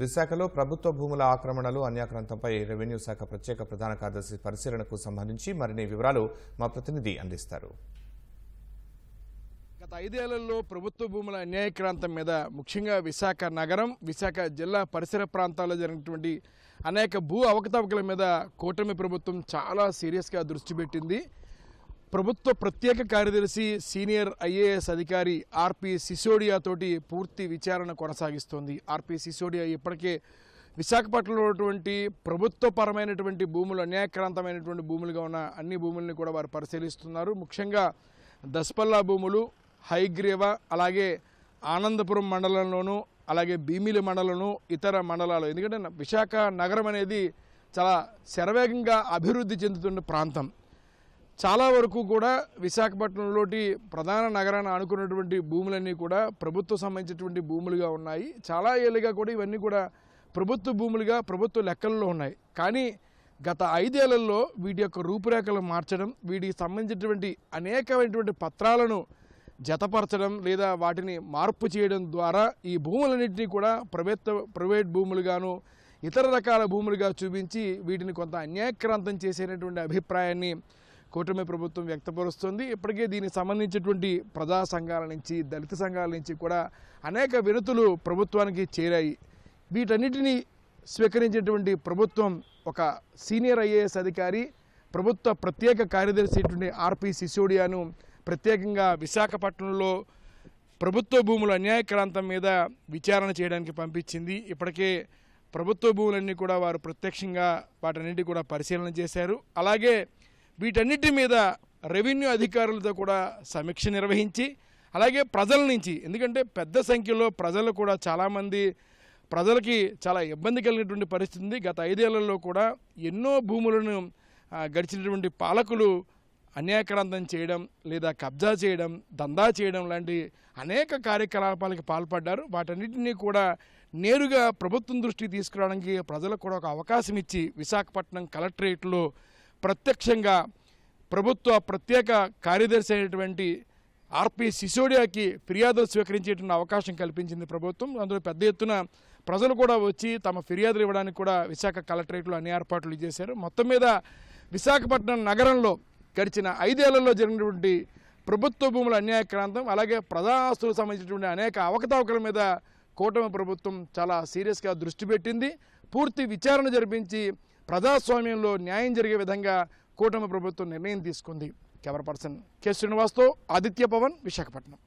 విశాఖలో ప్రభుత్వ భూముల ఆక్రమణలు అన్యాక్రాంతంపై రెవెన్యూ శాఖ ప్రత్యేక ప్రధాన కార్యదర్శి పరిశీలనకు సంబంధించి మరిన్ని వివరాలు మా ప్రతినిధి అందిస్తారు. గత ఐదేళ్ళలో ప్రభుత్వ భూముల అన్యాయక్రాంతం మీద ముఖ్యంగా విశాఖ నగరం విశాఖ జిల్లా పరిసర ప్రాంతాల్లో జరిగినటువంటి అనేక భూ అవకతవకల మీద కూటమి ప్రభుత్వం చాలా సీరియస్గా దృష్టి పెట్టింది. ప్రభుత్వ ప్రత్యేక కార్యదర్శి సీనియర్ ఐఏఎస్ అధికారి ఆర్పి సిసోడియా తోటి పూర్తి విచారణ కొనసాగిస్తోంది. ఆర్పి సిసోడియా ఇప్పటికే విశాఖపట్నంలో ఉన్నటువంటి ప్రభుత్వపరమైనటువంటి భూములు అన్యాయక్రాంతమైనటువంటి భూములుగా ఉన్న అన్ని భూముల్ని కూడా వారు పరిశీలిస్తున్నారు. ముఖ్యంగా దస్పల్లా భూములు హైగ్రీవ అలాగే ఆనందపురం మండలంలోనూ అలాగే భీమిలి మండలంలో ఇతర మండలాలు. ఎందుకంటే విశాఖ నగరం అనేది చాలా శరవేగంగా అభివృద్ధి చెందుతున్న ప్రాంతం. చాలా వరకు కూడా విశాఖపట్నంలోటి ప్రధాన నగరాన్ని ఆనుకున్నటువంటి భూములన్నీ కూడా ప్రభుత్వ సంబంధించినటువంటి భూములుగా ఉన్నాయి. చాలా ఏళ్ళుగా కూడా ఇవన్నీ కూడా ప్రభుత్వ భూములుగా ప్రభుత్వ లెక్కల్లో ఉన్నాయి. కానీ గత ఐదేళ్ళలో వీటి యొక్క రూపురేఖలు మార్చడం వీటికి సంబంధించినటువంటి అనేకమైనటువంటి పత్రాలను జతపరచడం లేదా వాటిని మార్పు చేయడం ద్వారా ఈ భూములన్నింటినీ కూడా ప్రభుత్వ ప్రైవేట్ భూములుగాను ఇతర రకాల భూములుగా చూపించి వీటిని కొంత అన్యాయక్రాంతం చేసేటటువంటి అభిప్రాయాన్ని కూటమి ప్రభుత్వం వ్యక్తపరుస్తుంది. ఇప్పటికే దీనికి సంబంధించినటువంటి ప్రజా సంఘాల నుంచి దళిత సంఘాల నుంచి కూడా అనేక వినతులు ప్రభుత్వానికి చేరాయి. వీటన్నిటినీ స్వీకరించినటువంటి ప్రభుత్వం ఒక సీనియర్ ఐఏఎస్ అధికారి ప్రభుత్వ ప్రత్యేక కార్యదర్శి అయినటువంటి ఆర్పి సిసోడియాను ప్రత్యేకంగా విశాఖపట్నంలో ప్రభుత్వ భూముల అన్యాయక్రాంతం మీద విచారణ చేయడానికి పంపించింది. ఇప్పటికే ప్రభుత్వ భూములన్నీ కూడా వారు ప్రత్యక్షంగా వాటన్నిటి కూడా పరిశీలన చేశారు. అలాగే వీటన్నిటి మీద రెవెన్యూ అధికారులతో కూడా సమీక్ష నిర్వహించి అలాగే ప్రజల నుంచి ఎందుకంటే పెద్ద సంఖ్యలో ప్రజలు కూడా చాలామంది ప్రజలకి చాలా ఇబ్బంది కలిగినటువంటి పరిస్థితి ఉంది. గత ఐదేళ్ళలో కూడా ఎన్నో భూములను గడిచినటువంటి పాలకులు అన్యాయక్రాంతం చేయడం లేదా కబ్జా చేయడం దందా చేయడం లాంటి అనేక కార్యకలాపాలకు పాల్పడ్డారు. వాటన్నిటినీ కూడా నేరుగా ప్రభుత్వం దృష్టికి తీసుకురావడానికి ప్రజలకు కూడా ఒక అవకాశం ఇచ్చి విశాఖపట్నం కలెక్టరేట్లో ప్రత్యక్షంగా ప్రభుత్వ ప్రత్యేక కార్యదర్శి అయినటువంటి ఆర్పి సిసోడియాకి ఫిర్యాదులు స్వీకరించేటువంటి అవకాశం కల్పించింది ప్రభుత్వం. అందులో పెద్ద ఎత్తున ప్రజలు కూడా వచ్చి తమ ఫిర్యాదులు ఇవ్వడానికి కూడా విశాఖ కలెక్టరేట్లో అన్ని ఏర్పాట్లు చేశారు. మొత్తం మీద విశాఖపట్నం నగరంలో గడిచిన ఐదేళ్ళలో జరిగినటువంటి ప్రభుత్వ భూముల అన్యాయక్రాంతం అలాగే ప్రజా ఆస్తులకు సంబంధించినటువంటి అనేక అవకతవకల మీద కూటమి ప్రభుత్వం చాలా సీరియస్గా దృష్టి పెట్టింది. పూర్తి విచారణ జరిపించి ప్రజాస్వామ్యంలో న్యాయం జరిగే విధంగా కూటమి ప్రభుత్వం నిర్ణయం తీసుకుంది. కెమెరా పర్సన్ కె శ్రీనివాస్తో ఆదిత్య పవన్ విశాఖపట్నం.